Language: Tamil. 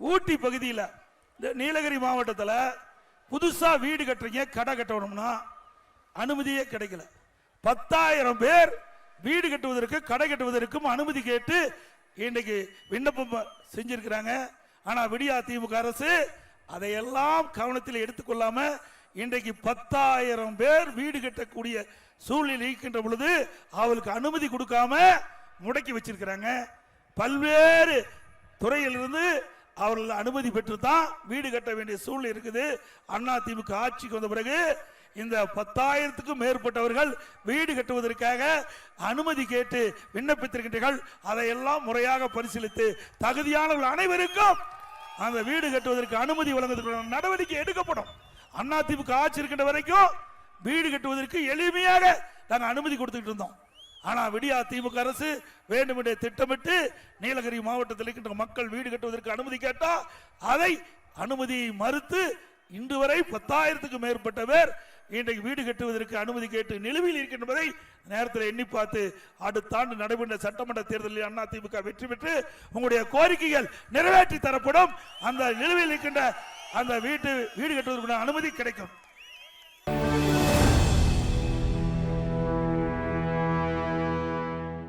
ஊட்டி பகுதியில் இந்த நீலகிரி மாவட்டத்தில் புதுசாக வீடு கட்டுறீங்க கடை கட்டணும்னா அனுமதியே கிடைக்கல. பத்தாயிரம் பேர் வீடு கட்டுவதற்கு கடை கட்டுவதற்கும் அனுமதி கேட்டு இன்றைக்கு விண்ணப்பம் செஞ்சிருக்கிறாங்க. ஆனால் விடியா திமுக அரசு அதையெல்லாம் கவனத்தில் எடுத்துக்கொள்ளாமல் இன்றைக்கு பத்தாயிரம் பேர் வீடு கட்டக்கூடிய சூழ்நிலை இருக்கின்ற பொழுது அவளுக்கு அனுமதி கொடுக்காம முடக்கி வச்சிருக்கிறாங்க. பல்வேறு துறையிலிருந்து அவர்கள் அனுமதி பெற்று தான் வீடு கட்ட வேண்டிய சூழ்நிலை இருக்குது. அண்ணா திமுக ஆட்சிக்கு வந்த பிறகு இந்த பத்தாயிரத்துக்கும் மேற்பட்டவர்கள் வீடு கட்டுவதற்காக அனுமதி கேட்டு விண்ணப்பித்திருக்கின்றீர்கள். அதையெல்லாம் முறையாக பரிசீலித்து தகுதியானவர்கள் அனைவருக்கும் அந்த வீடு கட்டுவதற்கு அனுமதி வழங்குவதற்கான நடவடிக்கை எடுக்கப்படும். அண்ணா திமுக ஆட்சி இருக்கின்ற வரைக்கும் வீடு கட்டுவதற்கு எளிமையாக நாங்கள் அனுமதி கொடுத்துக்கிட்டு இருந்தோம். ஆனா விடியா திமுக அரசு வேண்டுமென்றே திட்டமிட்டு நீலகிரி மாவட்டத்தில் இருக்கின்ற மக்கள் வீடு கட்டுவதற்கு அனுமதி கேட்டா அதை அனுமதியை மறுத்து இன்று வரை பத்தாயிரத்துக்கு மேற்பட்ட பேர் இன்றைக்கு வீடு கட்டுவதற்கு அனுமதி கேட்டு நிலுவையில் இருக்கின்றதை நேரத்தில் எண்ணி பார்த்து அடுத்த ஆண்டு நடைபெற்ற சட்டமன்ற தேர்தலில் அண்ணா திமுக வெற்றி பெற்று உங்களுடைய கோரிக்கைகள் நிறைவேற்றி தரப்படும். அந்த நிலுவையில் இருக்கின்ற அந்த வீட்டு வீடு கட்டுவதற்கு அனுமதி கிடைக்கும்.